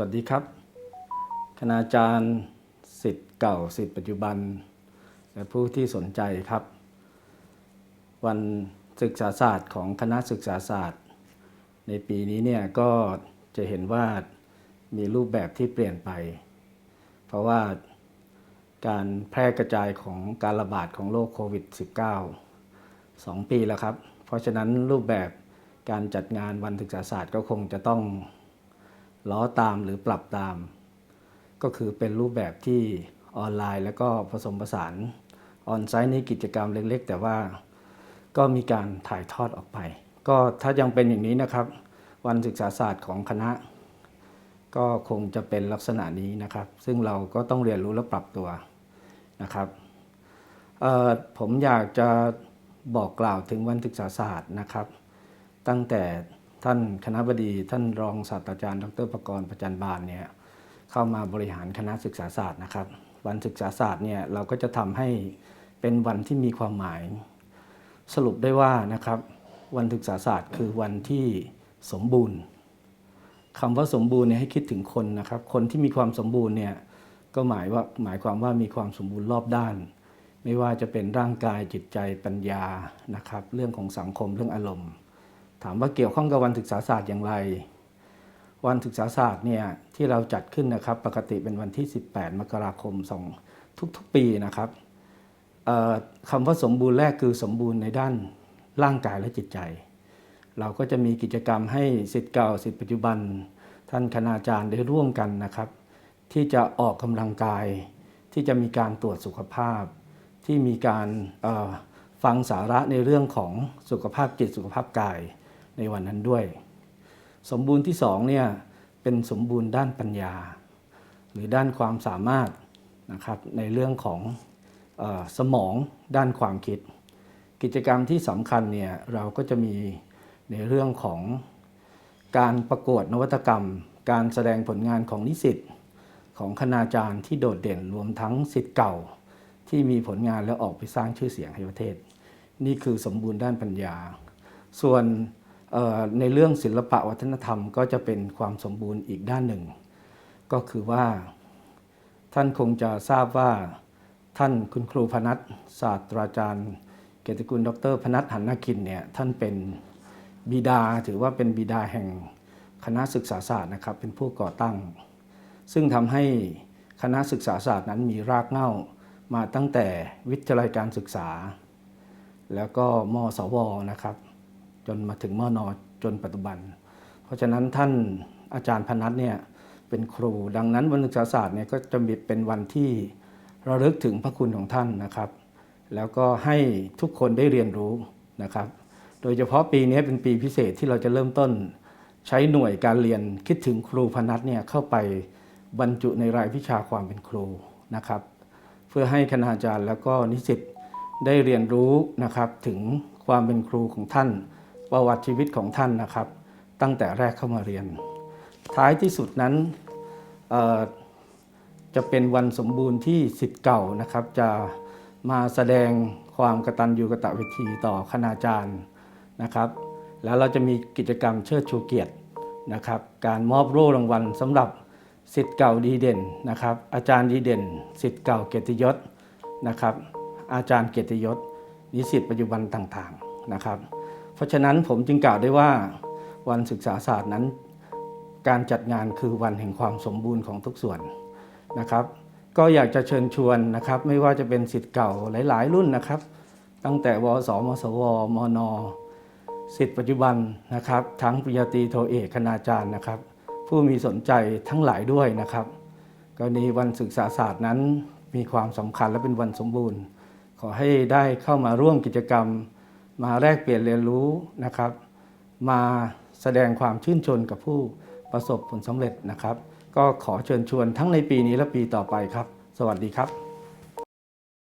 วัสดีครับ คณาจารย์สิทธิ์เก่าสิทธิ์ปัจจุบัน และผู้ที่สนใจครับ วันศึกษาศาสตร์ของคณะศึกษาศาสตร์ ในปีนี้เนี่ยก็จะเห็นว่ามีรูปแบบที่เปลี่ยนไป เพราะว่าการแพร่กระจายของการระบาดของโรคโควิด -19 2 ปีแล้วครับ เพราะฉะนั้นรูปแบบการจัดงานวันศึกษาศาสตร์ก็คงจะต้อง ล้อตามหรือปรับตาม ก็คือเป็นรูปแบบที่ออนไลน์ แล้วก็ผสมผสานออนไซต์ในกิจกรรมเล็ก ๆ แต่ว่าก็มีการถ่ายทอดออกไป ก็ถ้ายังเป็นอย่างนี้นะครับ วันศึกษาศาสตร์ของคณะ ก็คงจะเป็นลักษณะนี้นะครับ ซึ่งเราก็ต้องเรียนรู้และปรับตัวนะครับผมอยากจะบอกกล่าวถึงวันศึกษาศาสตร์นะครับ ตั้งแต่ ท่านคณะบดีท่านรองศาสตราจารย์ ดรประกรณ์ประจันบานเนี่ยเข้ามาบริหารคณะศึกษาศาสตร์นะครับ วันศึกษาศาสตร์เนี่ยเราก็จะทำให้เป็นวันที่มีความหมาย สรุปได้ว่านะครับ วันศึกษาศาสตร์คือวันที่สมบูรณ์คำว่าสมบูรณ์เนี่ยให้คิดถึงคนนะครับ คนที่มีความสมบูรณ์เนี่ยก็หมายว่าหมายความว่ามีความสมบูรณ์รอบด้าน ไม่ว่าจะเป็นร่างกายจิตใจปัญญานะครับ เรื่องของสังคมเรื่องอารมณ์ ถามว่าเกี่ยวข้องกับวันศึกษาศาสตร์อย่างไร วันศึกษาศาสตร์เนี่ยที่เราจัดขึ้นนะครับปกติเป็นวันที่ 18 มกราคมสองทุกๆปีนะครับคำว่าสมบูรณ์แรกคือสมบูรณ์ในด้านร่างกายและจิตใจ เราก็จะมีกิจกรรมให้สิทธิ์เก่าสิทธิ์ปัจจุบัน ท่านคณาจารย์ได้ร่วมกันนะครับ ที่จะออกกำลังกาย ที่จะมีการตรวจสุขภาพ ที่มีการฟังสาระในเรื่องของสุขภาพจิตสุขภาพกาย ในวันนั้นด้วย สมบูรณ์ที่สองเนี่ยเป็นสมบูรณ์ด้านปัญญา หรือด้านความสามารถนะครับในเรื่องของออสมองด้านความคิด กิจกรรมที่สำคัญเนี่ยเราก็จะมีในเรื่องของการประกวดนวัตกรรม การแสดงผลงานของนิสิตของคณาจารย์ที่โดดเด่นรวมทั้งสิทธิ์เก่าที่มีผลงานแล้วออกไปสร้างชื่อเสียงให้ประเทศ นี่คือสมบูรณ์ด้านปัญญา ส่วน ในเรื่องศิลปะวัฒนธรรมก็จะเป็นความสมบูรณ์อีกด้านหนึ่ง ก็คือว่า ท่านคงจะทราบว่าท่านคุณครูพนัทศาสตราจารย์ เกียรติกุลดร พนัทหันนาคินเนี่ยท่านเป็นบิดาถือว่าเป็นบิดาแห่งคณะศึกษาศาสตร์นะครับเป็นผู้ก่อตั้ง ซึ่งทำให้คณะศึกษาศาสตร์นั้นมีรากเหง้ามาตั้งแต่วิทยาลัยการศึกษา แล้วก็มสวนะครับ จนมาถึงมนจนปัจจุบัน เพราะฉะนั้นท่านอาจารย์พนัทเนี่ยเป็นครู ดังนั้นวันศึกษาศาสตร์เนี่ยก็จะมีเป็นวันที่ระลึกถึงพระคุณของท่านนะครับ แล้วก็ให้ทุกคนได้เรียนรู้นะครับ โดยเฉพาะปีนี้เป็นปีพิเศษที่เราจะเริ่มต้น ใช้หน่วยการเรียนคิดถึงครูพนัทเนี่ยเข้าไปบรรจุในรายวิชาความเป็นครูนะครับ เพื่อให้คณาจารย์แล้วก็นิสิตได้เรียนรู้นะครับถึงความเป็นครูของท่าน ประวัติชีวิตของท่านนะครับ ตั้งแต่แรกเข้ามาเรียน ท้ายที่สุดนั้นจะเป็นวันสมบูรณ์ที่สิทธิ์เก่านะครับ จะมาแสดงความกตัญญูกตเวทีต่อคณาจารย์นะครับ แล้วเราจะมีกิจกรรมเชิดชูเกียรตินะครับ การมอบโล่รางวัลสำหรับสิทธิ์เก่าดีเด่นนะครับ อาจารย์ดีเด่นสิทธิ์เก่าเกียรติยศนะครับ อาจารย์เกียรติยศนิสิตปัจจุบันต่างๆนะครับ ราะฉะนั้นผมจึงกล่าวได้ว่าวันศึกษาศาสตร์นั้น การจัดงานคือวันแห่งความสมบูรณ์ของทุกส่วนนะครับ ก็อยากจะเชิญชวนนะครับ ไม่ว่าจะเป็นสิทธิ์เก่าหลาย ๆ รุ่นนะครับ ตั้งแต่วสมสวมนสิทธิ์ปัจจุบันนะครับ ทั้งปริญญาตรีโทเอกคณาจารย์นะครับ ผู้มีสนใจทั้งหลายด้วยนะครับกรณีวันศึกษาศาสตร์นั้นมีความสำคัญและเป็นวันสมบูรณ์ ขอให้ได้เข้ามาร่วมกิจกรรม มาแลกเปลี่ยนเรียนรู้นะครับ มาแสดงความชื่นชมกับผู้ประสบผลสำเร็จนะครับ ก็ขอเชิญชวนทั้งในปีนี้และปีต่อไปครับ สวัสดีครับ